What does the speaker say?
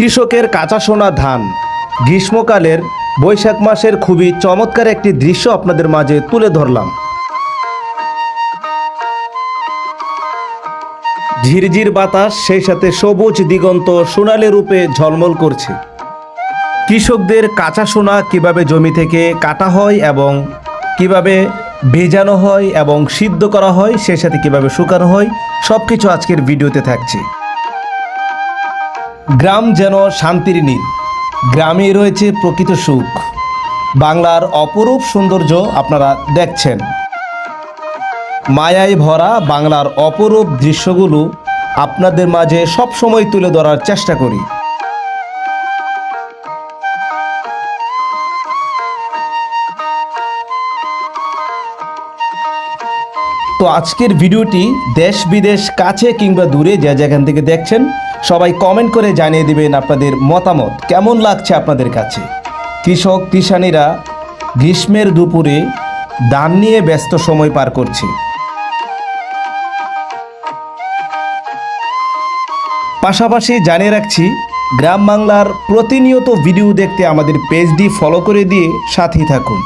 কৃষকের কাঁচা সোনা ধান। গ্রীষ্মকালের বৈশাখ মাসের খুবই চমৎকার একটি দৃশ্য আপনাদের মাঝে তুলে ধরলাম। ঝিরঝির বাতাস সেই সাথে সবুজ দিগন্ত সোনালি রূপে ঝলমল করছে। কৃষকদের কাঁচা সোনা কীভাবে জমি থেকে কাটা হয় এবং কীভাবে ভেজানো হয় এবং সিদ্ধ করা হয় সেই সাথে কীভাবে শুকানো হয় সব কিছু আজকের ভিডিওতে থাকছে। গ্রাম যেন শান্তির নীল। গ্রামে রয়েছে প্রকৃত সুখ। বাংলার অপরূপ সৌন্দর্য আপনারা দেখছেন। মায়ায় ভরা বাংলার অপরূপ দৃশ্যগুলো আপনাদের মাঝে সবসময় তুলে ধরার চেষ্টা করি। তো আজকের ভিডিওটি দেশ বিদেশ, কাছে কিংবা দূরে যে যেখান থেকে দেখছেন, সবাই কমেন্ট করে জানিয়ে দিবেন আপনাদের মতামত। কেমন লাগছে আপনাদের কাছে? কৃষক, কিষানীরা গ্রীষ্মের দুপুরে ধান নিয়ে ব্যস্ত সময় পার করছে। পাশাপাশি জানিয়ে রাখছি, গ্রাম বাংলার প্রতিনিয়ত ভিডিও দেখতে আমাদের পেজটি ফলো করে দিয়ে সাথেই থাকুন।